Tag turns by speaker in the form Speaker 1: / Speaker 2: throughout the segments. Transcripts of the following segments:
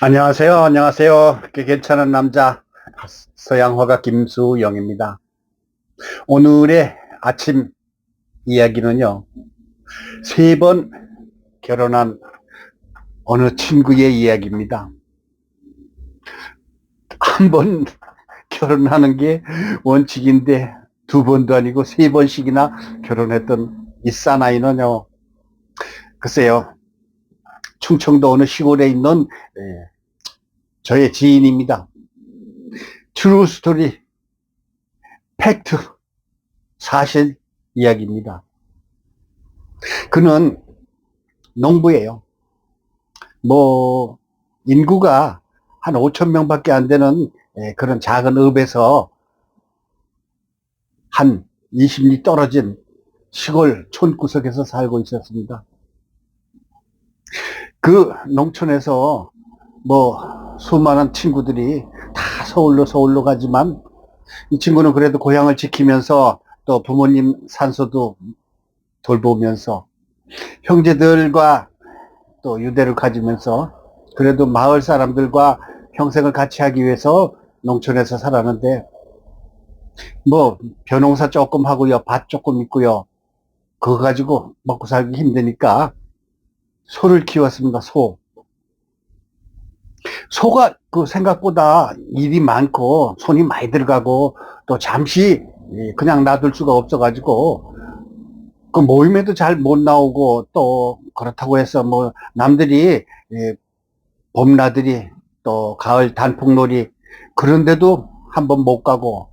Speaker 1: 안녕하세요. 안녕하세요. 꽤 괜찮은 남자 서양화가 김수영입니다. 오늘의 아침 이야기는요. 세 번 결혼한 어느 친구의 이야기입니다. 한 번 결혼하는 게 원칙인데 두 번도 아니고 세 번씩이나 결혼했던 이 사나이는요. 글쎄요. 충청도 어느 시골에 있는 예, 저의 지인입니다. 트루 스토리, 팩트, 사실 이야기입니다. 그는 농부예요. 뭐 인구가 한 5천 명밖에 안 되는 예, 그런 작은 읍에서 한 20리 떨어진 시골 촌구석에서 살고 있었습니다. 그 농촌에서 뭐 수많은 친구들이 다 서울로 서울로 가지만 이 친구는 그래도 고향을 지키면서 또 부모님 산소도 돌보면서 형제들과 또 유대를 가지면서 그래도 마을 사람들과 평생을 같이 하기 위해서 농촌에서 살았는데 뭐 벼농사 조금 하고요 밭 조금 있고요. 그거 가지고 먹고 살기 힘드니까 소를 키웠습니다, 소. 소가 그 생각보다 일이 많고 손이 많이 들어가고 또 잠시 그냥 놔둘 수가 없어가지고 그 모임에도 잘 못 나오고 또 그렇다고 해서 뭐 남들이 봄나들이 또 가을 단풍놀이 그런데도 한번 못 가고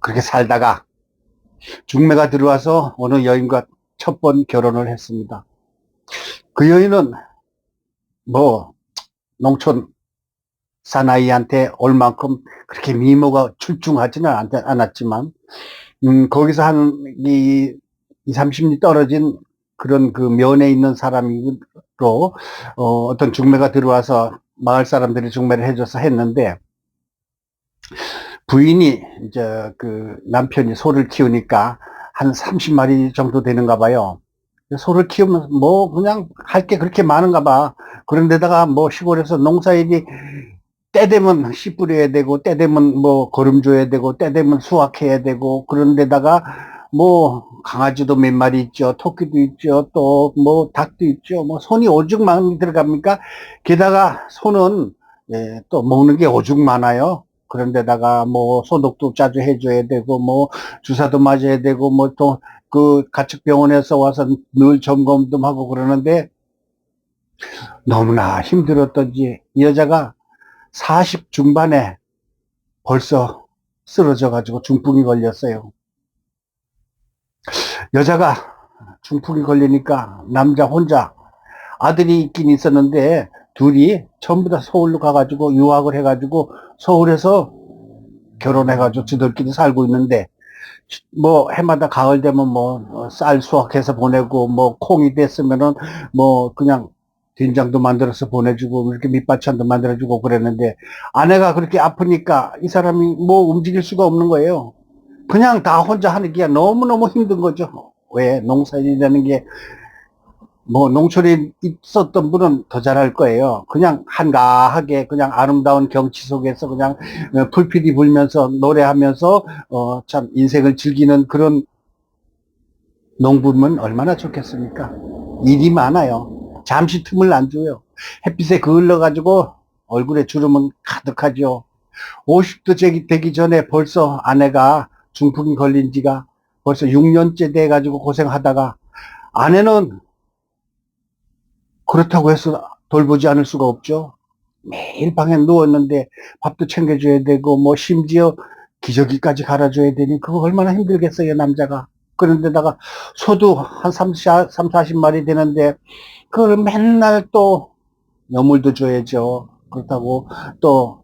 Speaker 1: 그렇게 살다가 중매가 들어와서 어느 여인과 첫 번 결혼을 했습니다. 그 여인은 뭐 농촌 사나이한테 올 만큼 그렇게 미모가 출중하지는 않았지만 음 거기서 한 이 2, 30리 떨어진 그런 그 면에 있는 사람으로 어, 어떤 중매가 들어와서 마을 사람들이 중매를 해줘서 했는데 부인이 이제 그 남편이 소를 키우니까 한 30마리 정도 되는가 봐요. 소를 키우면 뭐 그냥 할 게 그렇게 많은가 봐. 그런데다가 뭐 시골에서 농사일이 때 되면 씨 뿌려야 되고 때 되면 뭐 거름 줘야 되고 때 되면 수확해야 되고 그런데다가 뭐 강아지도 몇 마리 있죠. 토끼도 있죠. 또 뭐 닭도 있죠. 뭐 손이 오죽 많이 들어갑니까? 게다가 소는 예, 또 먹는 게 오죽 많아요. 그런 데다가 뭐 소독도 자주 해줘야 되고 뭐 주사도 맞아야 되고 뭐 또 그 가축병원에서 와서 늘 점검도 하고 그러는데 너무나 힘들었던지 이 여자가 40 중반에 벌써 쓰러져 가지고 중풍이 걸렸어요. 여자가 중풍이 걸리니까 남자 혼자 아들이 있긴 있었는데 둘이 전부 다 서울로 가가지고 유학을 해가지고 서울에서 결혼해가지고 지들끼리 살고 있는데 뭐 해마다 가을 되면 뭐 쌀 수확해서 보내고 뭐 콩이 됐으면은 뭐 그냥 된장도 만들어서 보내주고 이렇게 밑반찬도 만들어주고 그랬는데 아내가 그렇게 아프니까 이 사람이 뭐 움직일 수가 없는 거예요. 그냥 다 혼자 하는 게 너무너무 힘든 거죠. 왜 농사일이라는 게 뭐 농촌에 있었던 분은 더 잘할 거예요. 그냥 한가하게 그냥 아름다운 경치 속에서 그냥 어, 불필이 불면서 노래하면서 어 참 인생을 즐기는 그런 농부면 얼마나 좋겠습니까? 일이 많아요. 잠시 틈을 안 줘요. 햇빛에 그을러 가지고 얼굴에 주름은 가득하죠. 50도 되기 전에 벌써 아내가 중풍이 걸린 지가 벌써 6년째 돼 가지고 고생하다가 아내는 그렇다고 해서 돌보지 않을 수가 없죠. 매일 방에 누웠는데 밥도 챙겨줘야 되고 뭐 심지어 기저귀까지 갈아줘야 되니 그거 얼마나 힘들겠어요 남자가. 그런데다가 소도 한 30, 3, 40마리 되는데 그걸 맨날 또 여물도 줘야죠. 그렇다고 또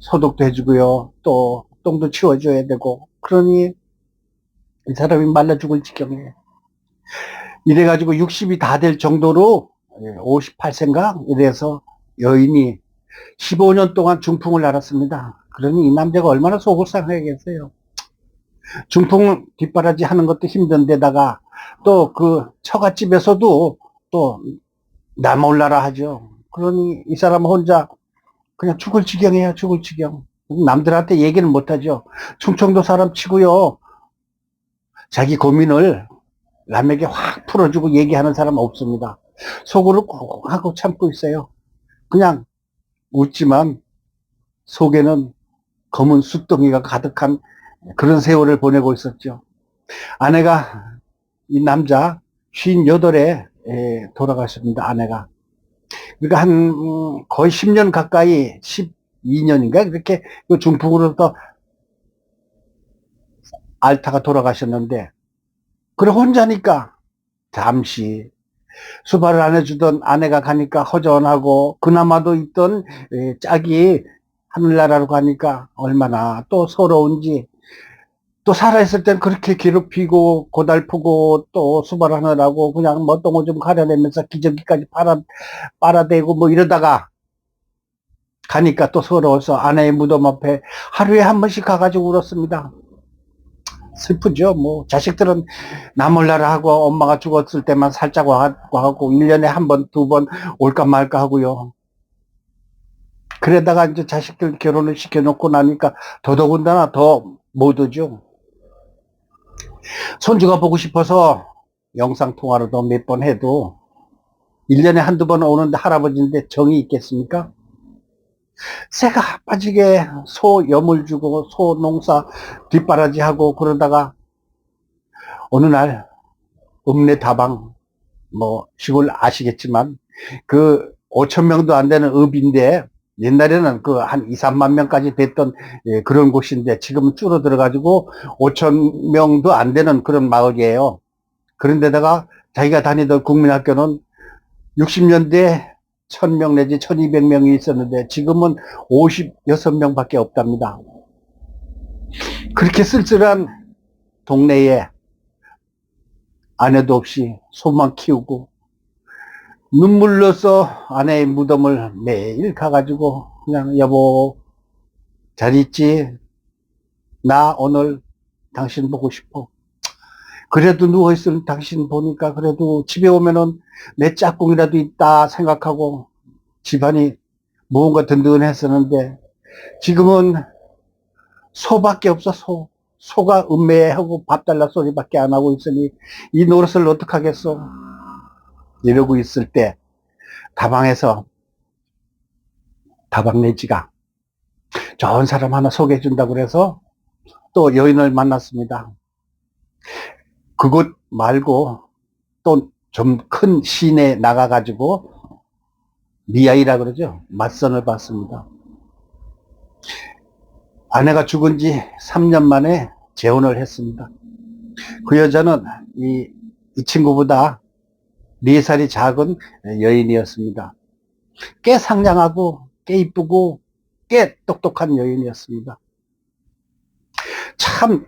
Speaker 1: 소독도 해주고요. 또 똥도 치워줘야 되고 그러니 이 사람이 말라 죽을 지경이에요. 이래가지고 60이 다 될 정도로 58세인가 이래서 여인이 15년 동안 중풍을 앓았습니다. 그러니 이 남자가 얼마나 속을 상하겠어요. 중풍 뒷바라지 하는 것도 힘든데다가 또 그 처갓집에서도 또 나 몰라라 하죠. 그러니 이 사람 혼자 그냥 죽을 지경이에요, 죽을 지경. 남들한테 얘기는 못하죠. 충청도 사람 치고요. 자기 고민을 남에게 확 풀어주고 얘기하는 사람 없습니다. 속으로 꼭 하고 참고 있어요. 그냥 웃지만 속에는 검은 숫덩이가 가득한 그런 세월을 보내고 있었죠. 아내가 이 남자 58에 돌아가셨습니다. 아내가. 그러니까 한 음, 거의 10년 가까이 12년인가 그렇게 그 중풍으로부터 알타가 돌아가셨는데 그래 혼자니까. 잠시. 수발을 안 해주던 아내가 가니까 허전하고 그나마도 있던 에, 짝이 하늘나라로 가니까 얼마나 또 서러운지. 또 살아있을 땐 그렇게 괴롭히고 고달프고 또 수발하느라고 그냥 뭐 똥을 좀 가려내면서 기저귀까지 빨아, 빨아대고 뭐 이러다가 가니까 또 서러워서 아내의 무덤 앞에 하루에 한 번씩 가가지고 울었습니다. 슬프죠. 뭐 자식들은 나 몰라라 하고 엄마가 죽었을 때만 살짝 와고 하고 1년에 한 번, 두 번 올까 말까 하고요. 그러다가 이제 자식들 결혼을 시켜놓고 나니까 더더군다나 더 못 오죠. 손주가 보고 싶어서 영상통화로도 몇 번 해도 1년에 한두 번 오는데 할아버지인데 정이 있겠습니까? 새가 빠지게 소 염을 주고 소 농사 뒷바라지 하고 그러다가 어느 날 읍내 다방 뭐 시골 아시겠지만 그 5천 명도 안 되는 읍인데 옛날에는 그 한 2, 3만 명까지 됐던 예, 그런 곳인데 지금은 줄어들어 가지고 5천 명도 안 되는 그런 마을이에요. 그런데다가 자기가 다니던 국민학교는 60년대 1000명 내지 1200명이 있었는데 지금은 56명 밖에 없답니다. 그렇게 쓸쓸한 동네에 아내도 없이 소만 키우고 눈물로써 아내의 무덤을 매일 가가지고 그냥 여보 잘 있지? 나 오늘 당신 보고 싶어. 그래도 누워있을 당신 보니까 그래도 집에 오면은 내 짝꿍이라도 있다 생각하고 집안이 무언가 든든했었는데 지금은 소밖에 없어 소. 소가 음매하고 밥 달라 소리밖에 안 하고 있으니 이 노릇을 어떡하겠어. 이러고 있을 때 다방에서 다방 내지가 좋은 사람 하나 소개해 준다고 그래서 또 여인을 만났습니다. 그곳 말고 또 좀 큰 시내 나가가지고 미아이라 그러죠. 맞선을 봤습니다. 아내가 죽은 지 3년 만에 재혼을 했습니다. 그 여자는 이, 이 친구보다 4살이 작은 여인이었습니다. 꽤 상냥하고, 꽤 이쁘고, 꽤 똑똑한 여인이었습니다. 참,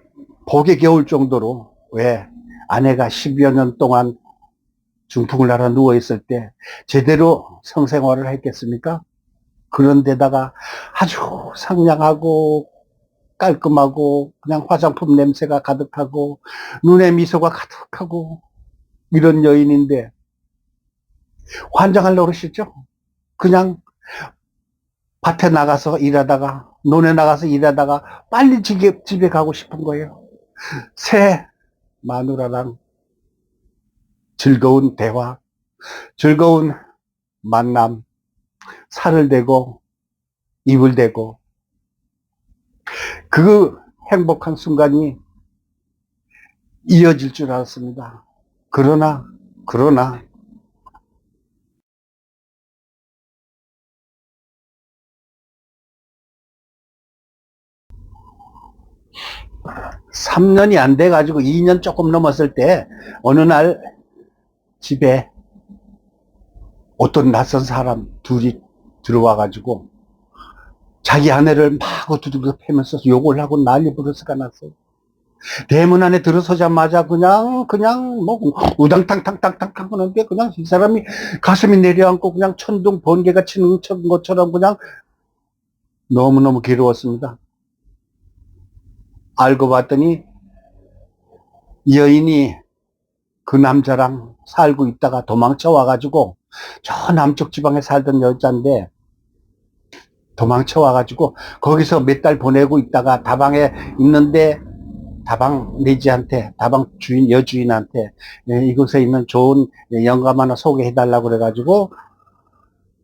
Speaker 1: 복에 겨울 정도로, 왜, 아내가 10여 년 동안 중풍을 앓아 누워있을 때, 제대로 성생활을 했겠습니까? 그런데다가 아주 상냥하고, 깔끔하고, 그냥 화장품 냄새가 가득하고, 눈에 미소가 가득하고, 이런 여인인데, 환장할 노릇이죠. 그냥 밭에 나가서 일하다가 논에 나가서 일하다가 빨리 집에, 집에 가고 싶은 거예요. 새 마누라랑 즐거운 대화, 즐거운 만남, 살을 대고 입을 대고 그 행복한 순간이 이어질 줄 알았습니다. 그러나 그러나 3년이 안 돼가지고 2년 조금 넘었을 때 어느 날 집에 어떤 낯선 사람 둘이 들어와가지고 자기 아내를 막 두들겨 패면서 욕을 하고 난리 부르스가 났어요. 대문 안에 들어서자마자 그냥 그냥 뭐 우당탕탕탕탕 하는데 그냥 이 사람이 가슴이 내려앉고 그냥 천둥 번개가 치는 것처럼 그냥 너무너무 괴로웠습니다. 알고 봤더니 여인이 그 남자랑 살고 있다가 도망쳐 와가지고 저 남쪽 지방에 살던 여자인데 도망쳐 와가지고 거기서 몇 달 보내고 있다가 다방에 있는데 다방 내지한테 다방 주인 여주인한테 예, 이곳에 있는 좋은 영감 하나 소개해 달라고 그래가지고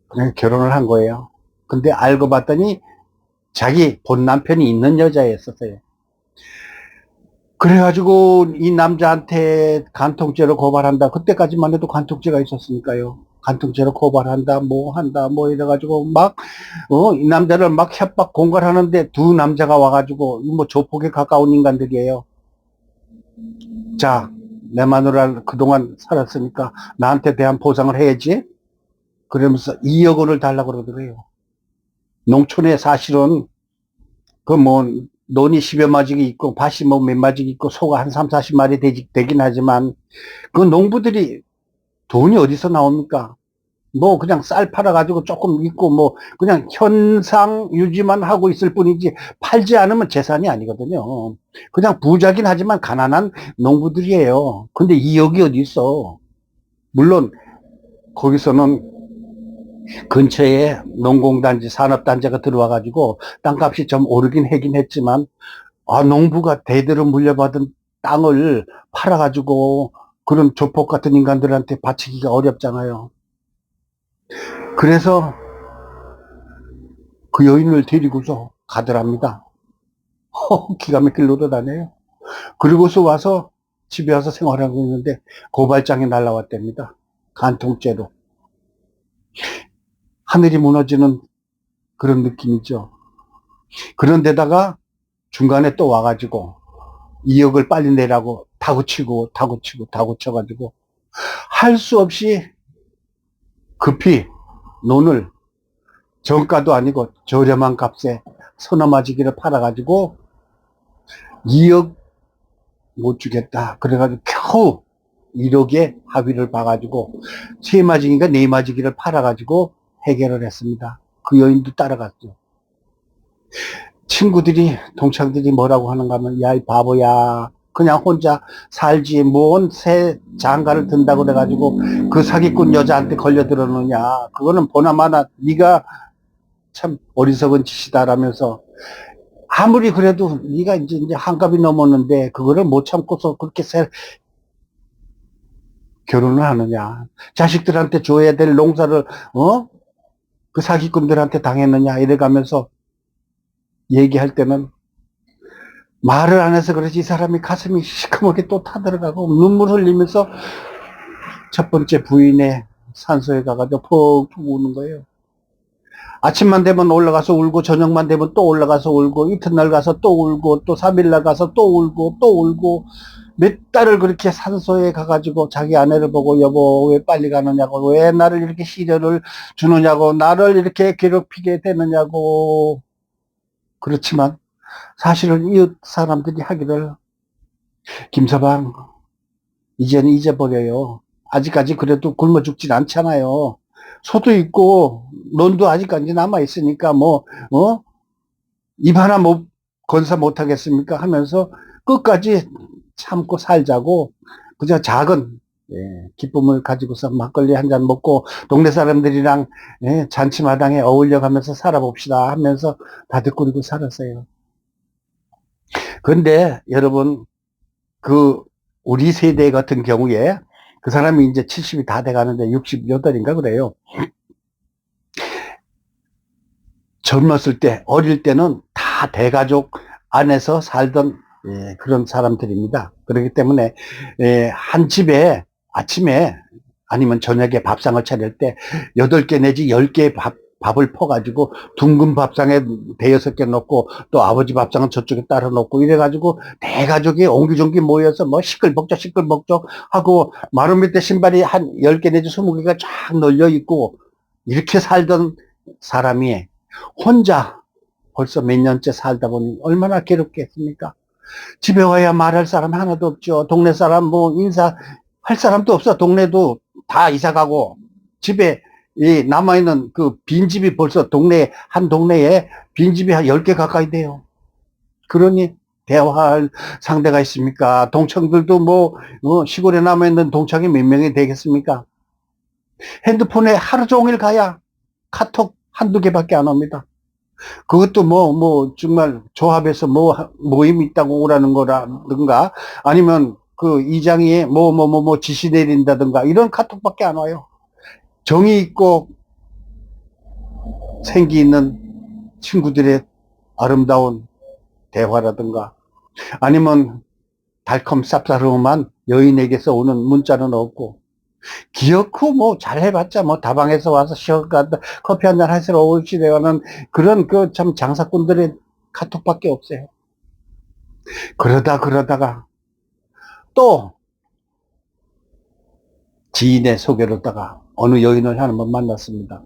Speaker 1: 그냥 결혼을 한 거예요. 근데 알고 봤더니 자기 본 남편이 있는 여자였었어요. 그래가지고 이 남자한테 간통죄로 고발한다. 그때까지만 해도 간통죄가 있었으니까요. 간통죄로 고발한다, 뭐 한다, 뭐 이래가지고 막, 어, 이 남자를 막 협박 공갈하는데 두 남자가 와가지고 뭐 조폭에 가까운 인간들이에요. 자, 내 마누라 그동안 살았으니까 나한테 대한 보상을 해야지. 그러면서 2억 원을 달라고 그러더래요. 농촌에 사실은 그뭐 논이 10여 마지기 있고 밭이 뭐 몇 마지기 있고 소가 한 3, 40마리 되지, 되긴 하지만 그 농부들이 돈이 어디서 나옵니까? 뭐 그냥 쌀 팔아가지고 조금 있고 뭐 그냥 현상 유지만 하고 있을 뿐이지 팔지 않으면 재산이 아니거든요. 그냥 부자긴 하지만 가난한 농부들이에요. 근데 2억이 어디 있어? 물론 거기서는 근처에 농공단지, 산업단지가 들어와가지고 땅값이 좀 오르긴 하긴 했지만, 아, 농부가 대대로 물려받은 땅을 팔아가지고 그런 조폭 같은 인간들한테 바치기가 어렵잖아요. 그래서 그 여인을 데리고서 가더랍니다. 허, 기가 막힐 노릇하네요. 그리고서 와서 집에 와서 생활하고 있는데 고발장이 날라왔답니다. 간통죄로. 하늘이 무너지는 그런 느낌이죠. 그런데다가 중간에 또 와가지고 2억을 빨리 내라고 다구치고 다구치고 다구쳐가지고 할 수 없이 급히 논을 정가도 아니고 저렴한 값에 서너마지기를 팔아가지고 2억 못 주겠다. 그래가지고 겨우 1억에 합의를 봐가지고 세 마지기가 네 마지기를 팔아가지고 해결을 했습니다. 그 여인도 따라갔죠. 친구들이, 동창들이 뭐라고 하는가 하면, 야, 이 바보야. 그냥 혼자 살지, 뭔 새 장가를 든다고 그래가지고 그 사기꾼 여자한테 걸려들었느냐. 그거는 보나마나 네가 참 어리석은 짓이다라면서 아무리 그래도 네가 이제, 이제 한갑이 넘었는데 그거를 못 참고서 그렇게 새 결혼을 하느냐. 자식들한테 줘야 될 농사를, 어? 그 사기꾼들한테 당했느냐 이래 가면서 얘기할 때는 말을 안 해서 그렇지 이 사람이 가슴이 시커멓게 또 타들어가고 눈물 흘리면서 첫 번째 부인의 산소에 가가지고 푹푹 우는 거예요. 아침만 되면 올라가서 울고 저녁만 되면 또 올라가서 울고 이튿날 가서 또 울고 또 3일날 가서 또 울고 또 울고 몇 달을 그렇게 산소에 가가지고 자기 아내를 보고 여보 왜 빨리 가느냐고 왜 나를 이렇게 시련을 주느냐고 나를 이렇게 괴롭히게 되느냐고. 그렇지만 사실은 이웃 사람들이 하기를 김서방 이제는 잊어버려요. 아직까지 그래도 굶어 죽진 않잖아요. 소도 있고 논도 아직까지 남아 있으니까 뭐 어? 입 하나 못 건사 못 하겠습니까 하면서 끝까지 참고 살자고 그저 작은 예, 기쁨을 가지고서 막걸리 한 잔 먹고 동네 사람들이랑 예, 잔치 마당에 어울려 가면서 살아봅시다 하면서 다들 꾸리고 살았어요. 근데 여러분 그 우리 세대 같은 경우에 그 사람이 이제 70이 다 돼가는데 68인가 그래요. 젊었을 때 어릴 때는 다 대가족 안에서 살던 예, 그런 사람들입니다. 그렇기 때문에 예, 한 집에 아침에 아니면 저녁에 밥상을 차릴 때 8개 내지 10개의 밥, 밥을 퍼가지고 둥근 밥상에 대여섯 개 넣고 또 아버지 밥상은 저쪽에 따로 넣고 이래가지고 대가족이 옹기종기 모여서 뭐 시끌벅적 시끌벅적 하고 마루 밑에 신발이 한 10개 내지 20개가 쫙 널려 있고 이렇게 살던 사람이 혼자 벌써 몇 년째 살다 보니 얼마나 괴롭겠습니까? 집에 와야 말할 사람 하나도 없죠. 동네 사람 뭐 인사 할 사람도 없어. 동네도 다 이사 가고 집에 이 남아 있는 그 빈집이 벌써 동네 한 동네에 빈집이 한 10개 가까이 돼요. 그러니 대화할 상대가 있습니까? 동창들도 뭐, 어, 시골에 남아 있는 동창이 몇 명이 되겠습니까? 핸드폰에 하루 종일 가야 카톡 한두 개밖에 안 옵니다. 그것도 뭐, 뭐, 정말 조합해서 뭐, 하- 모임 있다고 오라는 거라든가, 아니면 그 이장이 뭐, 뭐, 뭐, 뭐 지시 내린다든가, 이런 카톡밖에 안 와요. 정이 있고, 생기 있는 친구들의 아름다운 대화라든가, 아니면 달콤 쌉싸름한 여인에게서 오는 문자는 없고, 기어코 뭐 잘해봤자 뭐 다방에서 와서 쉬어가다 커피 한잔 하시러 오시려는 그런 그 참 장사꾼들의 카톡밖에 없어요. 그러다 그러다가 또 지인의 소개로다가 어느 여인을 한번 만났습니다.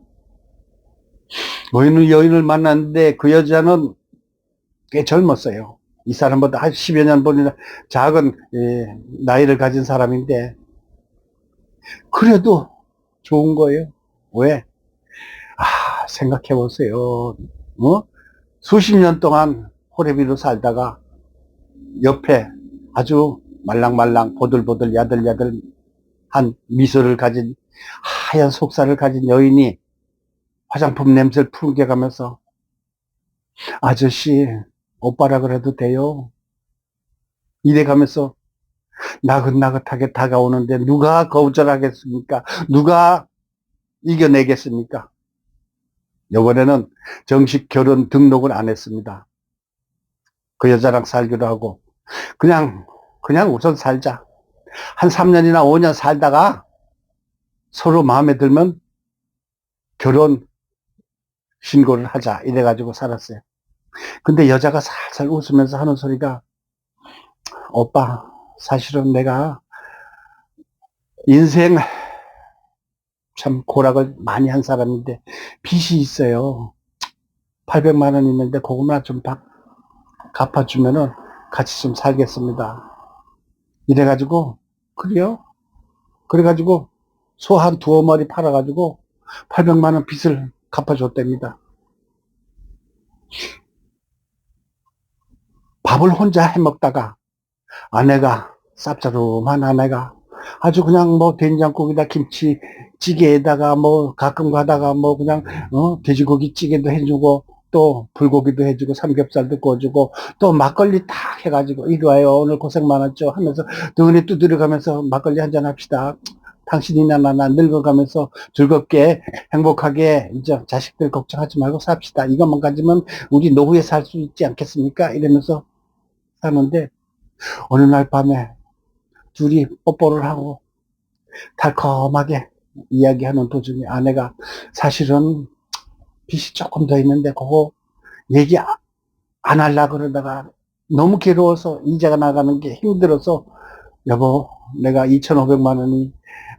Speaker 1: 어느 여인을 만났는데 그 여자는 꽤 젊었어요. 이 사람보다 한 10여 년 보이는 작은 예, 나이를 가진 사람인데 그래도 좋은 거예요. 왜? 아, 생각해 보세요. 뭐? 수십 년 동안 호래비로 살다가 옆에 아주 말랑말랑 보들보들 야들야들 한 미소를 가진 하얀 속살을 가진 여인이 화장품 냄새를 풍겨 가면서 아저씨 오빠라 그래도 돼요. 이래 가면서 나긋나긋하게 다가오는데 누가 거절하겠습니까? 누가 이겨내겠습니까? 이번에는 정식 결혼 등록을 안 했습니다. 그 여자랑 살기로 하고 그냥 그냥 우선 살자. 한 3년이나 5년 살다가 서로 마음에 들면 결혼 신고를 하자 이래가지고 살았어요. 근데 여자가 살살 웃으면서 하는 소리가 오빠 사실은 내가 인생 참 고락을 많이 한 사람인데 빚이 있어요. 800만 원 있는데 그것만 좀 바- 갚아주면은 같이 좀 살겠습니다. 이래가지고 그래요? 그래가지고 소 한 두어 마리 팔아가지고 800만 원 빚을 갚아줬답니다. 밥을 혼자 해먹다가 아내가 쌉싸름한 아내가 아주 그냥 뭐 된장국에다 김치 찌개에다가 뭐 가끔 가다가 뭐 그냥 어 돼지고기 찌개도 해주고 또 불고기도 해주고 삼겹살도 구워주고 또 막걸리 탁 해가지고 이리 와요. 오늘 고생 많았죠 하면서 등에 두드려가면서 막걸리 한잔 합시다. 당신이나 나나 늙어가면서 즐겁게 행복하게 이제 자식들 걱정하지 말고 삽시다. 이것만 가지면 우리 노후에 살 수 있지 않겠습니까? 이러면서 사는데 어느 날 밤에 둘이 뽀뽀를 하고 달콤하게 이야기하는 도중에 아내가 사실은 빚이 조금 더 있는데 그거 얘기 아- 안 하려 그러다가 너무 괴로워서 이자가 나가는 게 힘들어서 여보 내가 2,500만 원이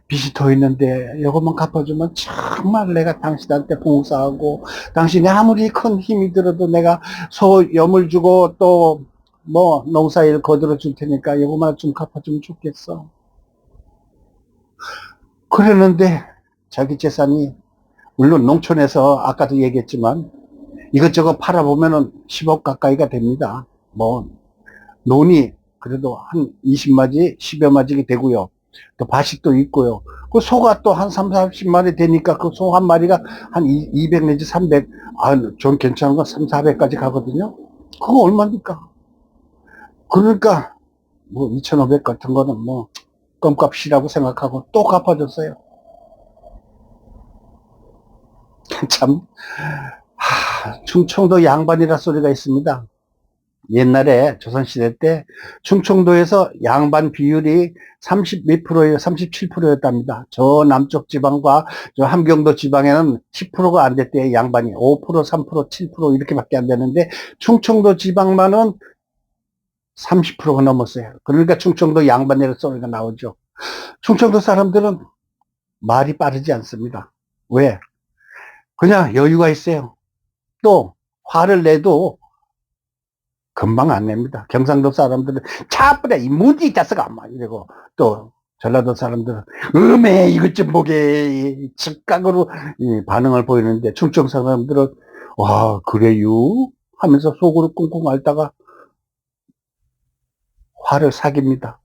Speaker 1: 빚이 더 있는데 이것만 갚아주면 정말 내가 당신한테 봉사하고 당신이 아무리 큰 힘이 들어도 내가 소 염을 주고 또 뭐 농사일 거들어 줄 테니까 이거만 좀 갚아주면 좋겠어. 그랬는데 자기 재산이 물론 농촌에서 아까도 얘기했지만 이것저것 팔아보면은 10억 가까이가 됩니다. 뭐 논이 그래도 한 20마지, 10여 마지가 되고요. 또 바식도 있고요. 그 소가 또 한 3, 40마리 되니까 그 소 한 마리가 한 200 내지 300, 아, 좀 괜찮은 건 3, 400까지 가거든요. 그거 얼마입니까? 그러니까 뭐 2,500 같은 거는 뭐 껌값이라고 생각하고 또 갚아줬어요. 참, 하, 충청도 양반이라 소리가 있습니다. 옛날에 조선시대 때 충청도에서 양반 비율이 30몇 프로예요? 37%였답니다. 저 남쪽 지방과 저 함경도 지방에는 10%가 안 됐대요. 양반이 5%, 3%, 7% 이렇게밖에 안 되는데 충청도 지방만은 30%가 넘었어요. 그러니까 충청도 양반이라는 소리가 나오죠. 충청도 사람들은 말이 빠르지 않습니다. 왜? 그냥 여유가 있어요. 또 화를 내도 금방 안 냅니다. 경상도 사람들은 차뿌려 이 무지 자스가 막 이러고 또 전라도 사람들은 음에 이것 좀 보게 즉각으로 이 반응을 보이는데 충청 사람들은 와 그래요 하면서 속으로 꽁꽁 앓다가 화를 사깁니다.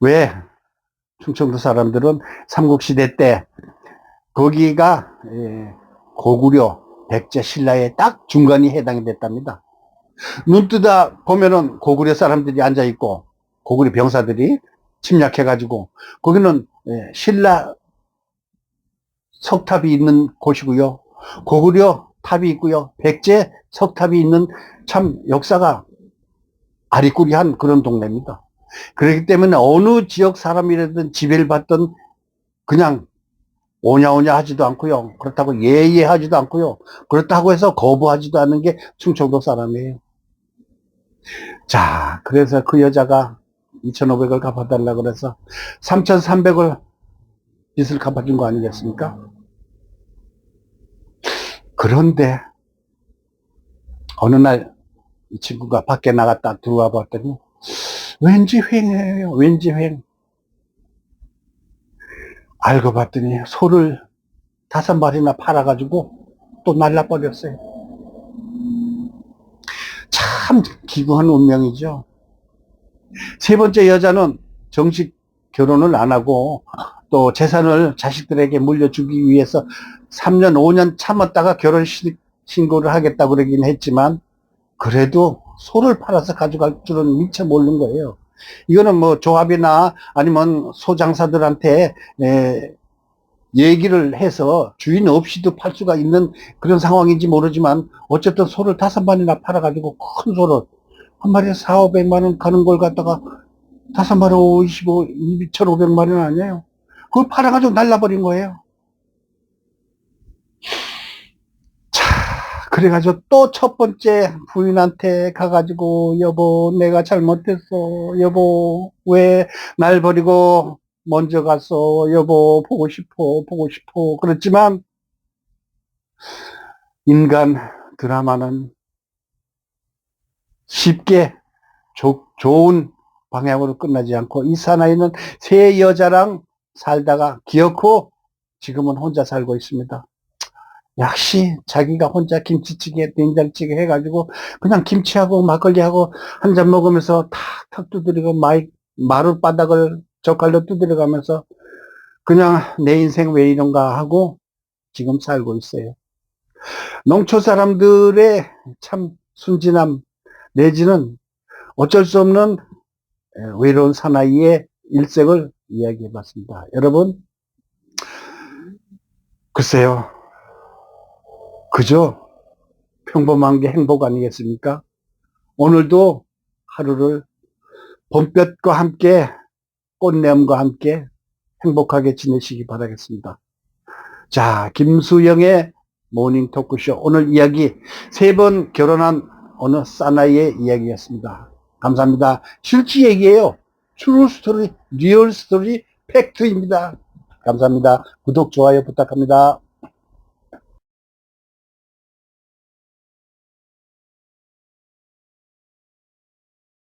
Speaker 1: 왜? 충청도 사람들은 삼국시대 때 거기가 예, 고구려, 백제, 신라의 딱 중간이 해당이 됐답니다. 눈 뜨다 보면은 고구려 사람들이 앉아 있고 고구려 병사들이 침략해 가지고 거기는 예, 신라 석탑이 있는 곳이고요. 고구려 탑이 있고요. 백제 석탑이 있는 참 역사가 아리꾸리한 그런 동네입니다. 그렇기 때문에 어느 지역 사람이라든 지배를 받던 그냥 오냐오냐 하지도 않고요. 그렇다고 예예 하지도 않고요. 그렇다고 해서 거부하지도 않는 게 충청도 사람이에요. 자, 그래서 그 여자가 2,500을 갚아달라 그래서 3,300을 빚을 갚아준 거 아니겠습니까? 그런데 어느 날 이 친구가 밖에 나갔다 들어와 봤더니 왠지 횡해요. 왠지 횡. 알고 봤더니 소를 다섯 마리나 팔아가지고 또 날라버렸어요. 참 기구한 운명이죠. 세 번째 여자는 정식 결혼을 안 하고 또 재산을 자식들에게 물려주기 위해서 3년, 5년 참았다가 결혼 신고를 하겠다고 그러긴 했지만 그래도 소를 팔아서 가져갈 줄은 미처 모르는 거예요. 이거는 뭐 조합이나 아니면 소장사들한테 에, 얘기를 해서 주인 없이도 팔 수가 있는 그런 상황인지 모르지만 어쨌든 소를 다섯 마리나 팔아가지고 큰 소를 한 마리에 4, 500만 원 가는 걸 갖다가 다섯 마리 25, 2,500만 원 아니에요. 그걸 팔아가지고 날라버린 거예요. 자, 그래가지고 또 첫 번째 부인한테 가가지고 여보 내가 잘못했어. 여보 왜 날 버리고 먼저 갔어? 여보 보고 싶어 보고 싶어. 그렇지만 인간 드라마는 쉽게 조, 좋은 방향으로 끝나지 않고 이 사나이는 세 여자랑 살다가 기어코 지금은 혼자 살고 있습니다. 역시 자기가 혼자 김치찌개, 된장찌개 해가지고 그냥 김치하고 막걸리하고 한 잔 먹으면서 탁탁 두드리고 마이, 마룻 바닥을 젓갈로 두드려가면서 그냥 내 인생 왜 이런가 하고 지금 살고 있어요. 농촌 사람들의 참 순진함 내지는 어쩔 수 없는 외로운 사나이의 일생을 이야기해 봤습니다. 여러분, 글쎄요. 그저 평범한 게 행복 아니겠습니까? 오늘도 하루를 봄볕과 함께 꽃내음과 함께 행복하게 지내시기 바라겠습니다. 자, 김수영의 모닝 토크쇼. 오늘 이야기 세 번 결혼한 어느 사나이의 이야기였습니다. 감사합니다. 실제 얘기예요. 트루 스토리, 리얼 스토리, 팩트입니다. 감사합니다. 구독, 좋아요 부탁합니다.